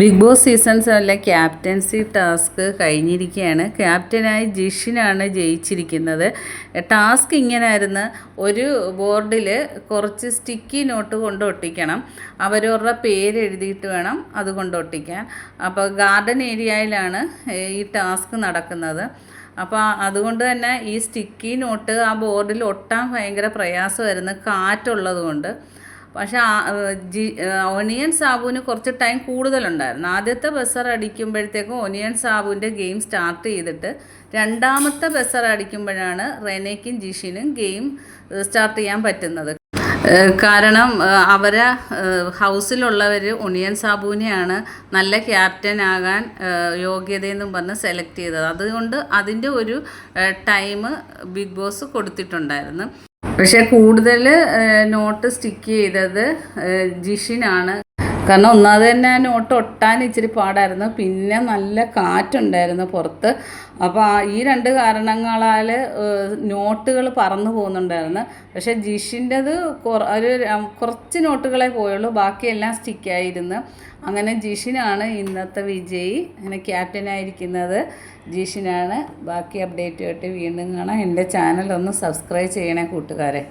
Big boss season സെവനിലെ captaincy task കഴിഞ്ഞിരിക്കുകയാണ്. ക്യാപ്റ്റനായി ജിഷിനാണ് ജയിച്ചിരിക്കുന്നത്. ടാസ്ക് ഇങ്ങനായിരുന്നു. ഒരു ബോർഡിൽ കുറച്ച് സ്റ്റിക്കി നോട്ട് കൊണ്ട് ഒട്ടിക്കണം. അവരവരുടെ പേര് എഴുതിയിട്ട് വേണം അത് കൊണ്ട് ഒട്ടിക്കാൻ. അപ്പോൾ ഗാർഡൻ ഏരിയയിലാണ് ഈ ടാസ്ക് നടക്കുന്നത്. അപ്പോൾ അതുകൊണ്ട് തന്നെ ഈ സ്റ്റിക്കി നോട്ട് ആ ബോർഡിൽ ഒട്ടാൻ ഭയങ്കര പ്രയാസമായിരുന്നു കാറ്റുള്ളത് കൊണ്ട്. പക്ഷെ ജി ഒനിയൻ സാബുവിന് കുറച്ച് ടൈം കൂടുതലുണ്ടായിരുന്നു. ആദ്യത്തെ ബസർ അടിക്കുമ്പോഴത്തേക്കും ഒനിയൻ സാബുവിന്റെ ഗെയിം സ്റ്റാർട്ട് ചെയ്തിട്ട് രണ്ടാമത്തെ ബസർ അടിക്കുമ്പോഴാണ് റെനയ്ക്കും ജിഷിനും ഗെയിം സ്റ്റാർട്ട് ചെയ്യാൻ പറ്റുന്നത്. കാരണം അവരെ ഹൗസിലുള്ളവർ ഒണിയൻ സാബുവിനെയാണ് നല്ല ക്യാപ്റ്റൻ ആകാൻ യോഗ്യതയെന്നും പറഞ്ഞ് സെലക്ട് ചെയ്തത്. അതുകൊണ്ട് അതിന്റെ ഒരു ടൈം ബിഗ് ബോസ് കൊടുത്തിട്ടുണ്ടായിരുന്നു. പക്ഷേ കൂടുതൽ നോട്ട് സ്റ്റിക്ക് ചെയ്തത് ജിഷിനാണ്. കാരണം ഒന്നാമത് തന്നെ ആ നോട്ട് ഒട്ടാൻ ഇച്ചിരി പാടായിരുന്നു. പിന്നെ നല്ല കാറ്റുണ്ടായിരുന്നു പുറത്ത്. അപ്പോൾ ഈ രണ്ട് കാരണങ്ങളാൽ നോട്ടുകൾ പറന്നു പോകുന്നുണ്ടായിരുന്നു. പക്ഷേ ജിഷിന്റെത് ഒരു കുറച്ച് നോട്ടുകളെ പോയുള്ളൂ. ബാക്കിയെല്ലാം സ്റ്റിക്കായിരുന്നു. അങ്ങനെ ജിഷിനാണ് ഇന്നത്തെ വിജയി. അങ്ങനെ ക്യാപ്റ്റനായിരിക്കുന്നത് ജിഷിനാണ്. ബാക്കി അപ്ഡേറ്റുമായിട്ട് വീണ്ടും കാണാം. എന്റെ ചാനൽ ഒന്ന് സബ്സ്ക്രൈബ് ചെയ്യണേ കൂട്ടുകാരെ.